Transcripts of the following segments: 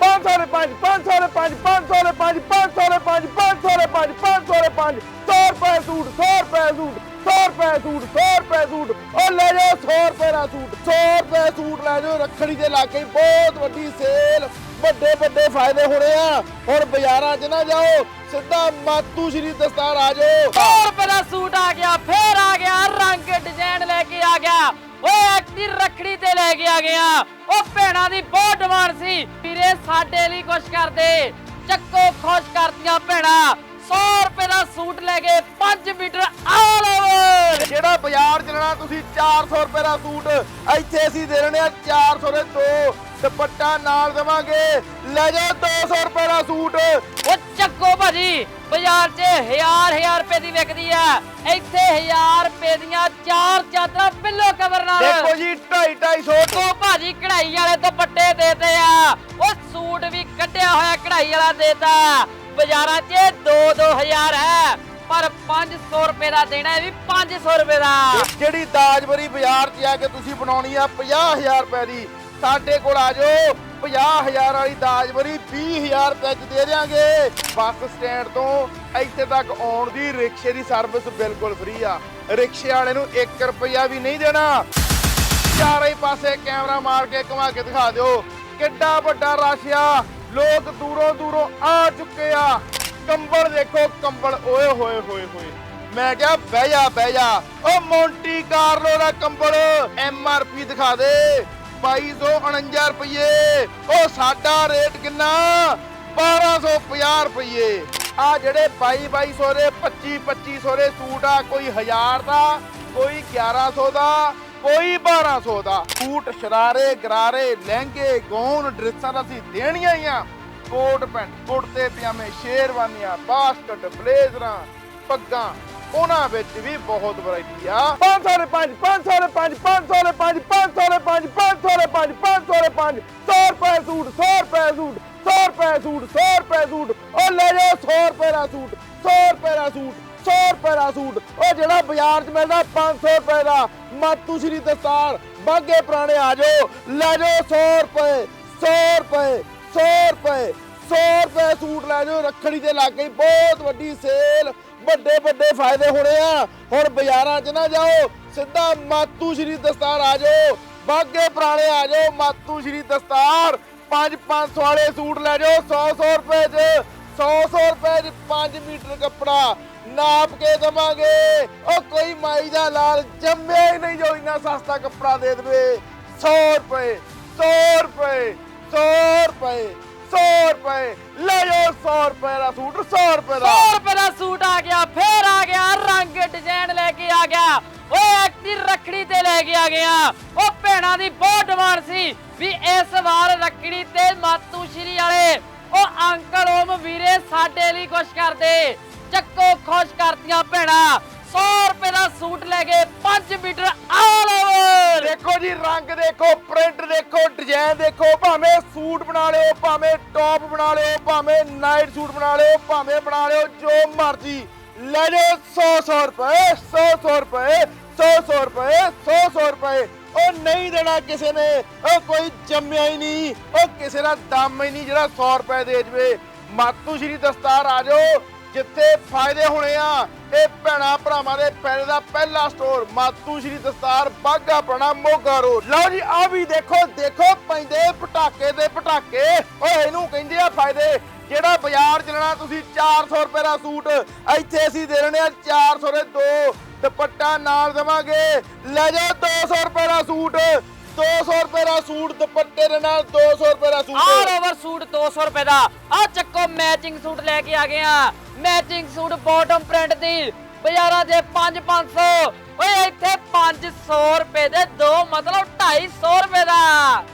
500 ਦੇ 5 500 ਦੇ 5 500 ਦੇ 5 500 ਦੇ 5 500 ਦੇ 5 500 ਦੇ 5 100 ਰੁਪਏ ਸੂਟ 100 ਰੁਪਏ ਸੂਟ 100 ਰੁਪਏ ਸੂਟ 100 ਰੁਪਏ ਸੂਟ ਉਹ ਲੈ ਜਾਓ 100 ਰੁਪਏ ਦਾ ਸੂਟ 100 ਰੁਪਏ ਸੂਟ ਲੈ ਜਾਓ ਰੱਖੜੀ ਦੇ ਲਾਗੇ ਬਹੁਤ ਵੱਡੀ ਸੇਲ ਵੱਡੇ ਵੱਡੇ ਫਾਇਦੇ ਹੋਣੇ ਆ ਹੁਣ ਬਾਜ਼ਾਰਾਂ 'ਚ ਨਾ ਜਾਓ ਸਿੱਧਾ ਮਾਤੂ ਸ਼੍ਰੀ ਦਸਤਾਰ ਆ ਜਾਓ 100 ਰੁਪਏ ਦਾ ਸੂਟ ਆ ਗਿਆ ਫੇਰ ਆ ਗਿਆ ਰੰਗ ਡਿਜ਼ਾਈਨ ਲੈ ਕੇ ਆ ਗਿਆ ਓਏ ਐਕਟੀ ਰੱਖੜੀ ਤੇ ਲੈ ਕੇ ਆ ਗਿਆ ਉਹ ਭੈਣਾਂ ਦੀ ਬਹੁਤ ਡਿਮਾਂਡ ਸੀ। ਵੀਰੇ, ਸਾਡੇ ਲਈ ਕੁਛ ਕਰਦੇ। ਚੱਕੋ ਖੁਸ਼ ਕਰਤੀਆਂ ਭੈਣਾਂ। 100 ਰੁਪਏ ਦਾ ਸੂਟ ਲੈ ਕੇ 5 ਮੀਟਰ ਆਲ ਓਵਰ। ਜਿਹੜਾ ਬਾਜ਼ਾਰ ਚੱਲਣਾ ਤੁਸੀਂ 400 ਰੁਪਏ ਦਾ ਸੂਟ ਇੱਥੇ ਅਸੀਂ ਦੇ ਰਹੇ ਆ 400 ਦੇ ਦੋ। ਦੁਪੱਟਾ ਨਾਲ ਦੇਵਾਂਗੇ। ਲੈ ਜਾਓ 200 ਰੁਪਏ ਦਾ ਸੂਟ। ਉਹ ਚੱਕੋ ਭਾਜੀ ਬਾਜ਼ਾਰ 'ਚ ਹਜ਼ਾਰ ਹਜ਼ਾਰ ਰੁਪਏ ਦੀ ਵਿਕਦੀ ਆ। ਇੱਥੇ ਹਜ਼ਾਰ ਰੁਪਏ ਦੀਆਂ ਚਾਰ ਚਾਦਰਾਂ ਪਿੱਲੋ ਕਵਰ ਨਾਲ। ਦੇਖੋ ਜੀ 2.5 250 ਕੋ ਭਾਜੀ ਕਢਾਈ ਵਾਲੇ ਦੁਪੱਟੇ ਦੇਤੇ ਆ। ਉਹ ਸੂਟ ਵੀ ਕੱਢਿਆ ਹੋਇਆ ਕਢਾਈ ਵਾਲਾ ਦੇਤਾ। ਬਾਜ਼ਾਰਾਂ 'ਚ 2-2000 ਹੈ ਪਰ 500 ਰੁਪਏ ਦਾ ਦੇਣਾ ਹੈ ਵੀ 500 ਰੁਪਏ ਦਾ। ਜਿਹੜੀ ਦਾਜਬਰੀ ਬਾਜ਼ਾਰ 'ਚ ਆ ਕੇ ਤੁਸੀਂ ਬਣਾਉਣੀ ਆ? 50000 ਰੁਪਏ ਦੀ। ਸਾਡੇ ਕੋਲ ਆ ਜਾਓ। 50000 ਵਾਲੀ ਦਾਜਬਰੀ 20000 ਰੁਪਏ 'ਚ ਦੇ ਦਿਆਂਗੇ। ਬੱਸ ਸਟੈਂਡ ਤੋਂ ਇੱਥੇ ਤੱਕ ਆਉਣ ਦੀ ਰਿਕਸ਼ੇ ਦੀ ਸਰਵਿਸ ਬਿਲਕੁਲ ਫ੍ਰੀ ਆ। ਰਿਕਸ਼ੇ ਵਾਲੇ ਨੂੰ 1 ਰੁਪਿਆ ਵੀ ਨਹੀਂ ਦੇਣਾ। ਚਾਰੇ ਪਾਸੇ ਕੈਮਰਾ ਮਾਰ ਕੇ ਘੁਮਾ ਕੇ ਦਿਖਾ ਦਿਓ। ਕਿੱਡਾ ਵੱਡਾ ਰਸ਼ ਆ। ਲੋਕ ਦੂਰੋਂ ਦੂਰੋਂ ਆ ਚੁੱਕੇ ਆ। ਕੰਬਲ ਦੇਖੋ, ਕੰਬਲ ਓਏ ਹੋਏ ਹੋਏ ਹੋਏ। ਮੈਂ ਕਿਹਾ, ਬਹਿ ਜਾ ਬਹਿ ਜਾ। ਓ ਮੌਂਟੀ ਕਾਰਲੋ ਦਾ ਕੰਬਲ, ਐਮ ਆਰ ਪੀ ਦਿਖਾ ਦੇ। 2249 ਰੁਪਏ ਓ ਸਾਡਾ ਰੇਟ ਕਿੰਨਾ? 1250 ਰੁਪਏ ਆ ਜਿਹੜੇ 2200 ਦੇ 25 2500 ਦੇ ਸੂਟ ਆ, ਕੋਈ 1000 ਦਾ, ਕੋਈ 1100 ਦਾ, ਕੋਈ 1200 ਦਾ। ਸੂਟ ਸ਼ਰਾਰੇ, ਗਰਾਰੇ, ਲਹਿੰਗੇ ਗੌਨ ਡਰੈਸਾਂ ਤਾਂ ਅਸੀਂ ਦੇਣੀਆਂ ਹੀ ਆ। ਕੋਟ ਪੈਂਟ, ਕੁੜਤੇ, ਪਜਾਮੇ, ਸ਼ੇਰਵਾਨੀਆਂ, ਬਾਸਕਟ, ਬਲੇਜ਼ਰਾਂ, ਪੱਗਾਂ ਉਹਨਾਂ ਵਿੱਚ ਵੀ ਬਹੁਤ ਵੈਰਾਈਟੀ ਆ। 500 ਦੇ 5 500 ਦੇ 5 500 ਦੇ 5 500 ਦੇ 5 500 ਦੇ 5 500 ਦੇ 5 100 ਰੁਪਏ ਸੂਟ 100 ਰੁਪਏ ਸੂਟ 100 ਰੁਪਏ ਸੂਟ 100 ਰੁਪਏ ਸੂਟ, ਉਹ ਲੈ ਜਾਓ 100 ਰੁਪਏ ਦਾ ਸੂਟ 100 ਰੁਪਏ ਦਾ ਸੂਟ 100 ਰੁਪਏ ਦਾ ਸੂਟ, ਉਹ ਜਿਹੜਾ ਬਾਜ਼ਾਰ 'ਚ ਮਿਲਦਾ 500 ਰੁਪਏ ਦਾ। ਮਾਤੂ ਸ਼੍ਰੀ ਦਸਤਾਰ, ਬਾਗੇ ਪੁਰਾਣੇ ਆ ਜਾਓ, ਲੈ ਜਾਓ 100 ਰੁਪਏ 100 ਰੁਪਏ 100 ਰੁਪਏ 100 ਰੁਪਏ ਸੂਟ ਲੈ ਜਾਓ, ਰੱਖੜੀ ਦੇ ਲਾਗੇ ਹੀ ਬਹੁਤ ਵੱਡੀ ਸੇਲ ਵੱਡੇ ਵੱਡੇ ਫਾਇਦੇ ਹੋਣੇ ਆ। ਹੁਣ ਬਾਜ਼ਾਰਾਂ 'ਚ ਨਾ ਜਾਓ, ਸਿੱਧਾ ਮਾਤੂ ਸ਼੍ਰੀ ਦਸਤਾਰ ਆ ਜਾਓ। ਬਾਗੇ ਪੁਰਾਣੇ ਆ ਜਾਓ, ਮਾਤੂ ਸ਼੍ਰੀ ਦਸਤਾਰ। 5 500 ਵਾਲੇ ਸੂਟ ਲੈ ਜਾਓ 100 100 ਰੁਪਏ 'ਚ 100 100 ਰੁਪਏ 'ਚ 5 ਮੀਟਰ ਕੱਪੜਾ। ਨਾਪ ਕੇ ਦਵਾਂਗੇ। ਉਹ ਕੋਈ ਮਾਈ ਦਾ ਲਾਲ ਜੰਮਿਆ ਹੀ ਨਹੀਂ ਜੋ ਇੰਨਾ ਸਸਤਾ ਕੱਪੜਾ ਦੇ ਦੇਵੇ। 100 ਰੁਪਏ 100 ਰੁਪਏ 100 ਰੁਪਏ। 100 ਰੁਪਏ, ਲੈ ਜਾਓ 100 ਰੁਪਏ ਦਾ ਸੂਟ 100 ਰੁਪਏ 100 ਰੁਪਏ ਦਾ ਸੂਟ ਆ ਗਿਆ, ਫੇਰ ਆ ਗਿਆ, ਰੰਗ ਡਿਜ਼ਾਈਨ ਲੈ ਕੇ ਆ ਗਿਆ। ਓਏ ਐਕਟੀ ਰੱਖੜੀ ਤੇ ਲੈ ਕੇ ਆ ਗਿਆ। ਉਹ ਭੈਣਾਂ ਦੀ ਬਹੁਤ ਡਿਮਾਂਡ ਸੀ ਵੀ ਇਸ ਵਾਰ ਰੱਖੜੀ ਤੇ ਮਾਤੂ ਸ਼੍ਰੀ ਵਾਲੇ। ਉਹ ਅੰਕਲ, ਓਮ ਵੀਰੇ, ਸਾਡੇ ਲਈ ਕੁਛ ਕਰਦੇ ਚੱਕੋ ਖੁਸ਼ ਕਰਤੀਆਂ ਭੈਣਾਂ। 100 ਰੁਪਏ ਦਾ ਸੂਟ ਲੈ ਕੇ 5 ਮੀਟਰ ਆਲ ਓਵਰ ਦੇਖੋ ਜੀ, ਰੰਗ ਦੇਖੋ ਪ੍ਰਿੰਟ ਦੇਖੋ ਡਿਜ਼ਾਈਨ ਦੇਖੋ, ਭਾਵੇਂ ਸੂਟ ਬਣਾ ਲਿਓ, ਭਾਵੇਂ ਟੌਪ ਬਣਾ ਲਿਓ, ਭਾਵੇਂ ਨਾਈਟ ਸੂਟ ਬਣਾ ਲਿਓ, ਭਾਵੇਂ ਬਣਾ ਲਿਓ, ਜੋ ਮਰਜ਼ੀ ਲੈ ਲਓ 100 100 ਰੁਪਏ 100 100 ਰੁਪਏ 100 100 ਰੁਪਏ 100 100 ਰੁਪਏ। ਉਹ ਨਹੀਂ ਦੇਣਾ ਕਿਸੇ ਨੇ, ਉਹ ਕੋਈ ਜੰਮਿਆ ਹੀ ਨਹੀਂ, ਉਹ ਕਿਸੇ ਦਾ ਦਮ ਹੀ ਨਹੀਂ ਜਿਹੜਾ 100 ਰੁਪਏ ਦੇ ਜਵੇ। ਮਾਤੂ ਸ਼੍ਰੀ ਦਸਤਾਰ ਆ ਜਾਓ ਜਿੱਥੇ ਫਾਇਦੇ ਹੋਣੇ ਆ, ਇਹ ਭੈਣਾ ਭਰਾਵਾਂ ਦੇ ਪੈਰੇ ਦਾ ਪਹਿਲਾ ਸਟੋਰ ਮਾਤੂ ਸ਼੍ਰੀ ਦਸਤਾਰ ਬਾਗਾ ਪਣਾ ਮੋਗਾ ਰੋਡ ਲਓ ਜੀ ਆ ਵੀ ਦੇਖੋ ਦੇਖੋ, ਪੈਂਦੇ ਪਟਾਕੇ ਦੇ ਪਟਾਕੇ। ਓਏ, ਇਹਨੂੰ ਕਹਿੰਦੇ ਆ ਫਾਇਦੇ। ਜਿਹੜਾ ਬਾਜ਼ਾਰ ਚੱਲਣਾ, ਤੁਸੀਂ 400 ਰੁਪਏ ਦਾ ਸੂਟ, ਇੱਥੇ ਅਸੀਂ ਦੇ ਰਹੇ ਆ 400 ਦੇ ਦੋ। ਦੁਪੱਟਾ ਨਾਲ ਦੇਵਾਂਗੇ। ਲੈ ਜਾਓ 200 ਰੁਪਏ ਦਾ ਸੂਟ। 200 ਰੁਪਏ ਦਾ ਸੂਟ, ਦੁਪੱਟੇ ਦੇ ਨਾਲ 200 ਰੁਪਏ ਦਾ ਆਲ ਸੂਟ ਓਵਰ ਸੂਟ 200 ਰੁਪਏ ਦਾ। ਆ ਚੱਕੋ ਮੈਚਿੰਗ ਸੂਟ ਲੈ ਕੇ ਆ ਗਏ ਆ। ਮੈਚਿੰਗ ਸੂਟ ਬਾਟਮ ਪ੍ਰਿੰਟ ਦੀ। ਬਾਜ਼ਾਰਾਂ ਦੇ 5 500 ਓਏ, ਇੱਥੇ 500 ਰੁਪਏ ਦੇ ਦੋ, ਮਤਲਬ 250 ਰੁਪਏ ਦਾ।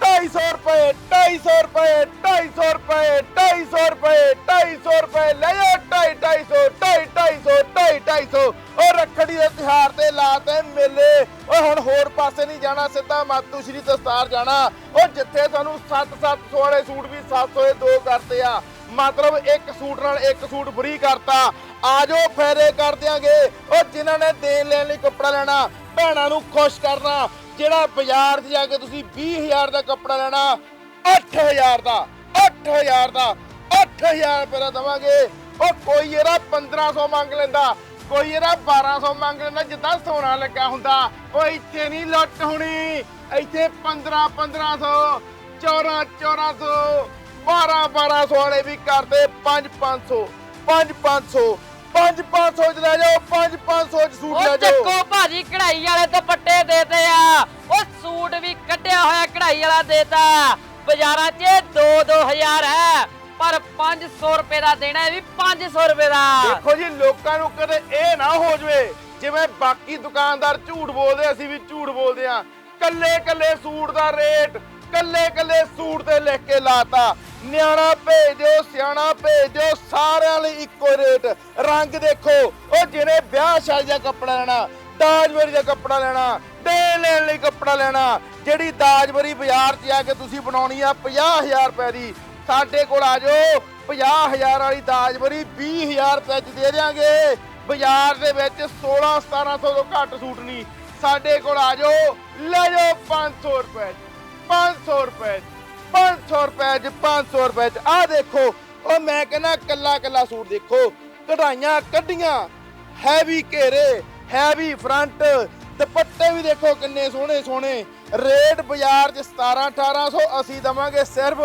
250 ਰੁਪਏ 250 ਰੁਪਏ 250 ਰੁਪਏ 250 ਰੁਪਏ 250 ਰੁਪਏ। ਲੈ ਜਾਓ 250 250 250 ਉਹ ਰੱਖੜੀ ਦੇ ਤਿਹਾਰ ਤੇ ਲਾਤੇ ਮੇਲੇ। ਓਏ ਹੁਣ ਹੋਰ ਪਾਸੇ ਨਹੀਂ ਜਾਣਾ, ਸਿੱਧਾ ਮਾਤੂ ਸ਼੍ਰੀ ਦਸਤਾਰ ਜਾਣਾ। ਉਹ ਜਿੱਥੇ ਤੁਹਾਨੂੰ 7-700 ਵਾਲੇ ਸੂਟ ਵੀ 700 ਦੇ ਦੋ ਕਰਤੇ ਆ। ਮਤਲਬ ਇੱਕ ਸੂਟ ਨਾਲ ਇੱਕ ਸੂਟ ਫ੍ਰੀ ਕਰਤਾ। ਆਜੋ ਫੇਰੇ ਕਰ ਦਿਆਂਗੇ। ਉਹ ਜਿਨ੍ਹਾਂ ਨੇ ਦੇਣ ਲੈਣ ਲਈ ਕੱਪੜਾ ਲੈਣਾ, ਭੈਣਾਂ ਨੂੰ ਖੁਸ਼ ਕਰਨਾ। ਜਿਹੜਾ ਬਾਜ਼ਾਰ 'ਚ ਜਾ ਕੇ ਤੁਸੀਂ 20000 ਦਾ ਕੱਪੜਾ ਲੈਣਾ 8000 ਦਾ 8000 ਦਾ 8000 ਰੁਪਏ ਦਾ ਦਵਾਂਗੇ। ਉਹ ਕੋਈ ਇਹਦਾ 1500 ਮੰਗ ਲੈਂਦਾ, ਕੋਈ ਇਹਦਾ 1200 ਮੰਗ ਲੈਂਦਾ, ਜਿੱਦਾਂ ਸੋਨਾ ਲੱਗਾ ਹੁੰਦਾ। ਉਹ ਇੱਥੇ ਨਹੀਂ ਲੁੱਟ ਹੋਣੀ। ਇੱਥੇ 15 1500 14 1400 12 1200 ਵਾਲੇ ਵੀ ਕਰਦੇ 5 500 5 500 5 500 ਚ ਲੈ ਜਾਓ 5 500 ਚ ਸੂਟ ਉਹ ਲੈ ਜਾਓ। ਚੱਕੋ ਭਾਜੀ ਕਢਾਈ ਵਾਲੇ ਦੁਪੱਟੇ ਦੇਤੇ ਆ। ਉਹ ਸੂਟ ਵੀ ਕੱਢਿਆ ਹੋਇਆ ਕਢਾਈ ਵਾਲਾ ਦੇਤਾ। ਬਾਜ਼ਾਰਾਂ 'ਚ 2-2000 ਹੈ ਪਰ 500 ਰੁਪਏ ਦਾ ਦੇਣਾ ਇਹ ਵੀ 500 ਰੁਪਏ ਦਾ। ਦੇਖੋ ਜੀ ਲੋਕਾਂ ਨੂੰ ਕਦੇ ਇਹ ਨਾ ਹੋ ਜਵੇ ਜਿਵੇਂ ਬਾਕੀ ਦੁਕਾਨਦਾਰ ਝੂਠ ਬੋਲਦੇ ਅਸੀਂ ਵੀ ਝੂਠ ਬੋਲਦੇ ਆ ਕੱਲੇ ਕੱਲੇ ਸੂਟ ਦਾ ਰੇਟ ਕੱਲੇ ਕੱਲੇ ਸੂਟ ਤੇ ਲਿਖ ਕੇ ਲਾਤਾ। ਨਿਆਣਾ ਭੇਜ ਦਿਓ, ਸਿਆਣਾ ਭੇਜ ਦਿਓ, ਸਾਰਿਆਂ ਲਈ ਇੱਕੋ ਰੇਟ। ਰੰਗ ਦੇਖੋ, ਉਹ ਜਿਹਨੇ ਵਿਆਹ ਸ਼ਾਦੀ ਦਾ ਕੱਪੜਾ ਲੈਣਾ, ਦਾਜਵਰੀ ਦਾ ਕੱਪੜਾ ਲੈਣਾ ਦੇ ਲੈਣ ਲਈ ਕੱਪੜਾ ਲੈਣਾ, ਜਿਹੜੀ ਦਾਜਵਰੀ ਬਾਜ਼ਾਰ 'ਚ ਆ ਕੇ ਤੁਸੀਂ ਬਣਾਉਣੀ ਆ 50000 ਰੁਪਏ ਦੀ, ਸਾਡੇ ਕੋਲ ਆ ਜਾਓ 50000 ਵਾਲੀ ਦਾਜਵਰੀ 20000 ਰੁਪਏ 'ਚ ਦੇ ਦਿਆਂਗੇ। ਬਾਜ਼ਾਰ ਦੇ ਵਿੱਚ 16 1700 ਤੋਂ ਘੱਟ ਸੂਟ ਨਹੀਂ, ਸਾਡੇ ਕੋਲ ਆ ਜਾਓ, ਲੈ ਜਾਓ 500 ਰੁਪਏ 500 ਰੁਪਏ 'ਚ, 500 ਰੁਪਏ 'ਚ, 500 ਰੁਪਏ 'ਚ। ਆਹ ਦੇਖੋ ਉਹ ਮੈਂ ਕਹਿੰਦਾ ਕੱਲਾ ਕੱਲਾ ਸੂਟ ਦੇਖੋ ਕਢਾਈਆਂ ਕੱਢੀਆਂ ਹੈਵੀ ਘੇਰੇ ਹੈਵੀ ਫਰੰਟ ਦੁਪੱਟੇ ਵੀ ਦੇਖੋ ਕਿੰਨੇ ਸੋਹਣੇ ਸੋਹਣੇ। ਰੇਟ ਬਾਜ਼ਾਰ 'ਚ 17 1800 ਅਸੀਂ ਦਵਾਂਗੇ ਸਿਰਫ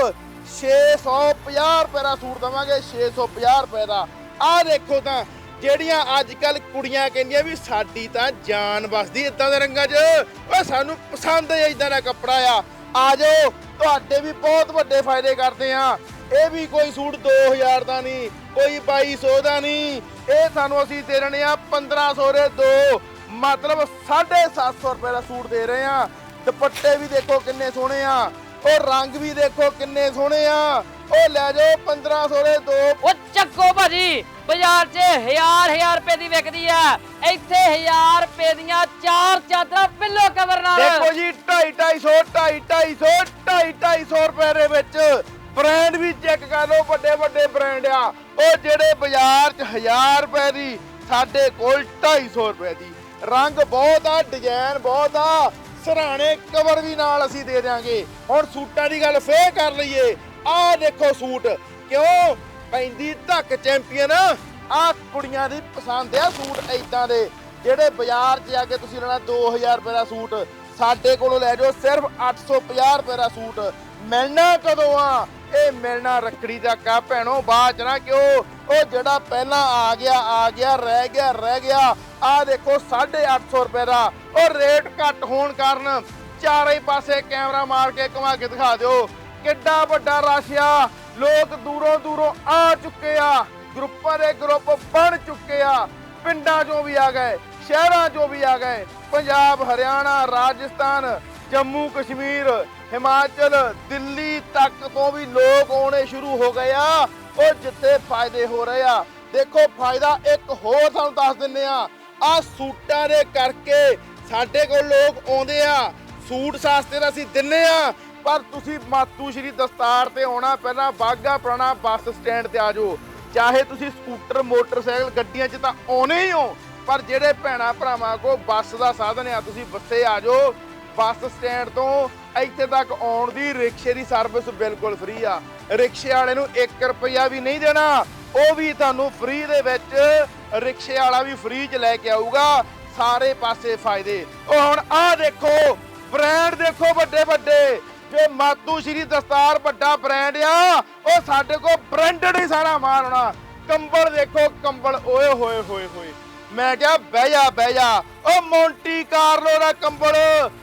650 ਰੁਪਏ ਦਾ ਸੂਟ ਦਵਾਂਗੇ 650 ਰੁਪਏ ਦਾ। ਆਹ ਦੇਖੋ ਤਾਂ ਜਿਹੜੀਆਂ ਅੱਜ ਕੱਲ ਕੁੜੀਆਂ ਕਹਿੰਦੀਆਂ ਵੀ ਸਾਡੀ ਤਾਂ ਜਾਨ ਵਸਦੀ ਇਦਾਂ ਦੇ ਰੰਗਾਂ 'ਚ। ਓਏ ਸਾਨੂੰ ਪਸੰਦ ਹੈ ਇਦਾਂ ਦਾ ਕੱਪੜਾ ਆ। ਆ ਜਾਓ, ਤੁਹਾਡੇ ਵੀ ਬਹੁਤ ਵੱਡੇ ਫਾਇਦੇ ਕਰਦੇ ਆ ਇਹ ਵੀ ਕੋਈ ਸੂਟ 2000 ਦਾ ਨਹੀਂ, ਕੋਈ 2200 ਦਾ ਨਹੀਂ। ਇਹ ਸਾਨੂੰ ਅਸੀਂ ਦੇ ਰਹੇ ਆ 1500 ਦੇ ਦੋ, ਮਤਲਬ 750 ਰੁਪਏ ਦਾ ਸੂਟ ਦੇ ਰਹੇ ਆ ਦੁਪੱਟੇ ਵੀ ਦੇਖੋ ਕਿੰਨੇ ਸੋਹਣੇ ਆ, ਉਹ ਰੰਗ ਵੀ ਦੇਖੋ ਕਿੰਨੇ ਸੋਹਣੇ ਆ। ਉਹ ਲੈ ਜਾਓ 1500 ਦੇ ਦੋ। ਉਹ ਚੱਕੋ ਭਾਜੀ ਬਾਜ਼ਾਰ 'ਚ ਹਜ਼ਾਰ ਹਜ਼ਾਰ ਰੁਪਏ ਦੀ ਵਿਕਦੀ ਆ। ਇੱਥੇ ਹਜ਼ਾਰ ਰੁਪਏ ਦੀਆਂ ਚਾਰ ਚਾਦਰਾਂ ਪਿੱਲੋ ਕਵਰ ਨਾਲ। ਦੇਖੋ ਜੀ 250 250 250 250 ਰੁਪਏ ਦੇ ਵਿੱਚ ਬ੍ਰਾਂਡ ਵੀ ਚੈੱਕ ਕਰ ਲਓ ਵੱਡੇ ਵੱਡੇ ਬ੍ਰਾਂਡ ਆ। ਉਹ ਜਿਹੜੇ ਬਾਜ਼ਾਰ 'ਚ 1000 ਰੁਪਏ ਦੀ ਸਾਡੇ ਕੋਲ 250 ਰੁਪਏ ਦੀ। ਰੰਗ ਬਹੁਤ ਆ ਡਿਜ਼ਾਈਨ ਬਹੁਤ ਆ। ਸਰਾਣੇ ਕਵਰ ਵੀ ਨਾਲ ਅਸੀਂ ਦੇ ਦਿਆਂਗੇ। ਹੁਣ ਸੂਟਾਂ ਦੀ ਗੱਲ ਫੇਰ ਕਰ ਲਈਏ। ਆਹ ਦੇਖੋ ਸੂਟ, ਕਿਉਂ ਪੈਂਦੀ ਧੱਕ ਚੈਂਪੀਅਨ? ਆਹ ਕੁੜੀਆਂ ਦੀ ਪਸੰਦ ਆ ਸੂਟ ਐਦਾਂ ਦੇ, ਜਿਹੜੇ ਬਾਜ਼ਾਰ 'ਚ ਜਾ ਕੇ ਤੁਸੀਂ ਲੈਣਾ 2000 ਰੁਪਏ ਦਾ ਸੂਟ, ਸਾਡੇ ਕੋਲੋਂ ਲੈ ਜਾਓ ਸਿਰਫ 850 ਰੁਪਏ ਦਾ ਸੂਟ। ਮਿਲਣਾ ਕਦੋਂ ਆ? ਇਹ ਮਿਲਣਾ ਰੱਖੜੀ ਦਾ ਕਾ ਭੈਣੋ, ਬਾਅਦ ਚ ਨਾ ਕਿਉਂ? ਉਹ ਜਿਹੜਾ ਪਹਿਲਾਂ ਆ ਗਿਆ ਆ ਗਿਆ, ਰਹਿ ਗਿਆ ਰਹਿ ਗਿਆ ਆ ਦੇਖੋ 850 ਰੁਪਏ ਦਾ। ਉਹ ਰੇਟ ਘੱਟ ਹੋਣ ਕਾਰਨ ਚਾਰੇ ਪਾਸੇ ਕੈਮਰਾ ਮਾਰ ਕੇ ਘੁਮਾ ਕੇ ਦਿਖਾ ਦਿਓ। ਕਿੱਡਾ ਵੱਡਾ ਰਸ਼ ਆ। ਲੋਕ ਦੂਰੋਂ ਦੂਰੋਂ ਆ ਚੁੱਕੇ ਆ। ਗਰੁੱਪਾਂ ਦੇ ਗਰੁੱਪ ਬਣ ਚੁੱਕੇ ਆ। ਪਿੰਡਾਂ ਚੋਂ ਵੀ ਆ ਗਏ, ਸ਼ਹਿਰਾਂ ਚੋਂ ਵੀ ਆ ਗਏ। ਪੰਜਾਬ, ਹਰਿਆਣਾ, ਰਾਜਸਥਾਨ, ਜੰਮੂ, ਕਸ਼ਮੀਰ, ਹਿਮਾਚਲ, ਦਿੱਲੀ ਤੱਕ ਤੋਂ ਵੀ ਲੋਕ ਆਉਣੇ ਸ਼ੁਰੂ ਹੋ ਗਏ ਆ। ਉਹ ਜਿੱਥੇ ਫਾਇਦੇ ਹੋ ਰਹੇ ਆ। ਦੇਖੋ, ਫਾਇਦਾ ਇੱਕ ਹੋਰ ਤੁਹਾਨੂੰ ਦੱਸ ਦਿੰਨੇ ਆ। ਆ ਸੂਟਾਂ ਦੇ ਕਰਕੇ ਸਾਡੇ ਕੋਲ ਲੋਕ ਆਉਂਦੇ ਆ। ਸੂਟ ਸਸਤੇ ਦਾ ਅਸੀਂ ਦਿੰਨੇ ਆ। ਪਰ ਤੁਸੀਂ ਮਾਤੂ ਸ਼੍ਰੀ ਦਸਤਾਰ ਤੇ ਆਉਣਾ, ਪਹਿਲਾਂ ਬਾਗਾ ਪੁਰਾਣਾ ਬੱਸ ਸਟੈਂਡ ਤੇ ਆ ਜਾਓ। ਚਾਹੇ ਤੁਸੀਂ ਸਕੂਟਰ, ਮੋਟਰਸਾਈਕਲ ਗੱਡੀਆਂ 'ਚ ਤਾਂ ਆਉਣੇ ਹੀ ਹੋ, ਪਰ ਜਿਹੜੇ ਭੈਣਾ ਭਰਾਵਾਂ ਕੋ ਬੱਸ ਦਾ ਸਾਧਨ ਆ, ਤੁਸੀਂ ਬੱਸੇ ਆ ਜਾਓ। ਬੱਸ ਸਟੈਂਡ ਤੋਂ ਇੱਥੇ ਤੱਕ ਆਉਣ ਦੀ ਰਿਕਸ਼ੇ ਦੀ ਸਰਵਿਸ ਬਿਲਕੁਲ ਫ੍ਰੀ ਆ। ਰਿਕਸ਼ੇ ਵਾਲੇ ਨੂੰ 1 ਰੁਪਿਆ ਵੀ ਨਹੀਂ ਦੇਣਾ। ਉਹ ਵੀ ਤੁਹਾਨੂੰ ਫ੍ਰੀ ਦੇ ਵਿੱਚ ਰਿਕਸ਼ੇ ਵਾਲਾ ਵੀ ਫ੍ਰੀ 'ਚ ਲੈ ਕੇ ਆਊਗਾ। ਸਾਰੇ ਪਾਸੇ ਫਾਇਦੇ। ਉਹ ਹੁਣ ਆਹ ਦੇਖੋ, ਬ੍ਰਾਂਡ ਦੇਖੋ ਵੱਡੇ ਵੱਡੇ ਜੇ ਮਾਤੂ ਸ਼੍ਰੀ ਦਸਤਾਰ ਵੱਡਾ ਬ੍ਰਾਂਡ ਆ। ਉਹ ਸਾਡੇ ਕੋਲ ਬ੍ਰਾਂਡਡ ਹੀ ਸਾਰਾ ਮਾਲ ਹੋਣਾ। ਕੰਬਲ ਦੇਖੋ, ਕੰਬਲ ਓਏ ਹੋਏ ਹੋਏ ਹੋਏ। ਮੈਂ ਕਿਹਾ, ਬਹਿ ਜਾ ਬਹਿ ਜਾ। ਉਹ ਮੌਂਟੀ ਕਾਰਲੋ ਦਾ ਕੰਬਲ,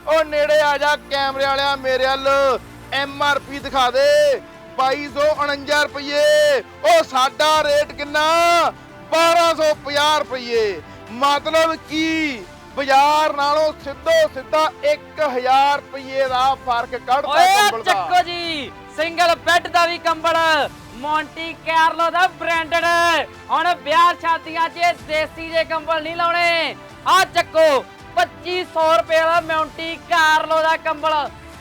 ਉਹ ਨੇੜੇ ਆ ਜਾ ਕੈਮਰੇ ਵਾਲਿਆ ਮੇਰੇ ਵੱਲ। ਐਮ ਆਰ ਪੀ ਦਿਖਾ ਦੇ। 2249 ਰੁਪਏ ਉਹ ਸਾਡਾ ਰੇਟ ਕਿੰਨਾ? 1250 ਰੁਪਏ ਮਤਲਬ ਕੀ? ਬਾਜ਼ਾਰ ਨਾਲੋਂ ਸਿੱਧੋ ਸਿੱਧਾ 1000 ਰੁਪਏ ਦਾ ਫ਼ਰਕ ਕੱਢਦਾ ਓਏ ਕੰਬਲ ਦਾ। ਚੱਕੋ ਜੀ ਸਿੰਗਲ ਬੈੱਡ ਦਾ ਵੀ ਕੰਬਲ ਮੌਂਟੀ ਕਾਰਲੋ ਦਾ ਬ੍ਰਾਂਡਡ। ਹੁਣ ਵਿਆਹ ਸ਼ਾਦੀਆਂ 'ਚ ਦੇਸੀ ਜੇ ਕੰਬਲ ਨਹੀਂ ਲਾਉਣੇ। ਆ ਚੱਕੋ 2500 ਰੁਪਏ ਦਾ ਮੌਂਟੀ ਕਾਰਲੋ ਦਾ ਕੰਬਲ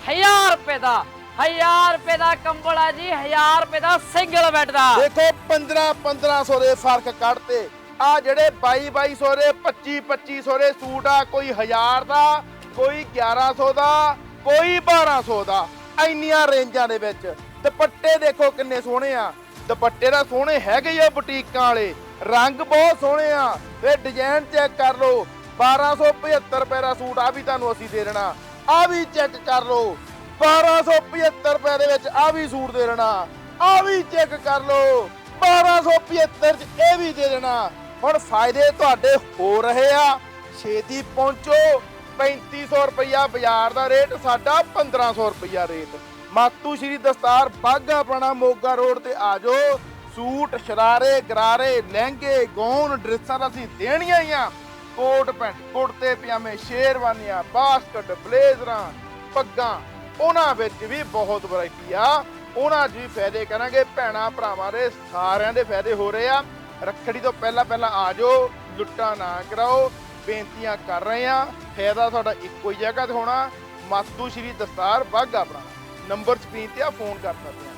1000 ਰੁਪਏ ਦਾ 1000 ਰੁਪਏ ਦਾ ਕੰਬਲ ਆ ਜੀ 1000 ਰੁਪਏ ਦਾ ਸਿੰਗਲ ਬੈੱਡ ਦਾ। ਦੇਖੋ 15 1500 ਦੇ ਫ਼ਰਕ ਕੱਢਤੇ। ਆ ਜਿਹੜੇ 22 2200 ਦੇ 25 2500 ਦੇ ਸੂਟ ਆ, ਕੋਈ 1000 ਦਾ, ਕੋਈ 1100 ਦਾ, ਕੋਈ 1200 ਦਾ, ਇੰਨੀਆਂ ਰੇਂਜਾਂ ਦੇ ਵਿੱਚ। ਦੁਪੱਟੇ ਦੇਖੋ ਕਿੰਨੇ ਸੋਹਣੇ ਆ। ਦੁਪੱਟੇ ਦਾ ਸੋਹਣੇ ਹੈਗੇ ਆ ਬੁਟੀਕਾਂ ਵਾਲੇ। ਰੰਗ ਬਹੁਤ ਸੋਹਣੇ ਆ। ਤੇ ਡਿਜ਼ਾਈਨ ਚੈੱਕ ਕਰ ਲਓ। 1275 ਰੁਪਏ ਦਾ ਸੂਟ ਆ ਵੀ ਤੁਹਾਨੂੰ ਅਸੀਂ ਦੇ ਦੇਣਾ। ਆ ਵੀ ਚੈੱਕ ਕਰ ਲਓ। 1275 ਰੁਪਏ ਦੇ ਵਿੱਚ ਆ ਵੀ ਸੂਟ ਦੇ ਦੇਣਾ। ਆ ਵੀ ਚੈੱਕ ਕਰ ਲਓ। 1275 ਚ ਇਹ ਵੀ ਦੇ ਦੇਣਾ। ਹੁਣ ਫਾਇਦੇ ਤੁਹਾਡੇ ਹੋ ਰਹੇ ਆ। ਛੇਤੀ ਪਹੁੰਚੋ। 3500 ਰੁਪਇਆ ਬਾਜ਼ਾਰ ਦਾ ਰੇਟ, ਸਾਡਾ 1500 ਰੁਪਇਆ ਰੇਟ। ਮਾਤੂ ਸ਼੍ਰੀ ਦਸਤਾਰ ਬਾਗਾ ਆਪਣਾ ਮੋਗਾ ਰੋਡ ਤੇ ਆ ਜਾਓ। ਸੂਟ, ਸ਼ਰਾਰੇ, ਗਰਾਰੇ, ਲਹਿੰਗੇ ਗੌਨ ਡਰੈਸਾਂ ਤਾਂ ਅਸੀਂ ਦੇਣੀਆਂ ਹੀ ਆ। ਕੋਟ ਪੈਂਟ, ਕੁੜਤੇ, ਪਜਾਮੇ, ਸ਼ੇਰਵਾਨੀਆਂ, ਬਾਸਕਟ, ਬਲੇਜ਼ਰਾਂ, ਪੱਗਾਂ, ਉਹਨਾਂ ਵਿੱਚ ਵੀ ਬਹੁਤ ਵੈਰਾਈਟੀ ਆ। ਉਹਨਾਂ 'ਚ ਵੀ ਫਾਇਦੇ ਕਰਾਂਗੇ। ਭੈਣਾ, ਭਰਾਵਾਂ ਦੇ ਸਾਰਿਆਂ ਦੇ ਫਾਇਦੇ ਹੋ ਰਹੇ ਆ। ਰੱਖੜੀ ਤੋਂ ਪਹਿਲਾਂ ਪਹਿਲਾਂ ਆ ਜਾਓ, ਲੁੱਟਾਂ ਨਾ ਕਰਾਓ, ਬੇਨਤੀਆਂ ਕਰ ਰਹੇ ਆ ਫਾਇਦਾ ਤੁਹਾਡਾ ਇੱਕੋ ਹੀ ਜਗ੍ਹਾ ਤੇ ਹੋਣਾ। ਮਾਤੂ ਸ਼੍ਰੀ ਦਸਤਾਰ ਬਾਗਾ ਪੁਰਾਣਾ ਨੰਬਰ ਸਕਰੀਨ ਤੇ ਆ ਫੋਨ ਕਰ ਸਕਦੇ ਆ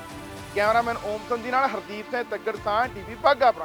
ਕੈਮਰਾਮੈਨ ਓਮ ਸੰਧੀ ਨਾਲ ਹਰਦੀਪ ਸਿੰਘ, ਤੱਗੜ ਸਾਹ ਟੀਵੀ ਬਾਗਾ ਪੁਰਾਣਾ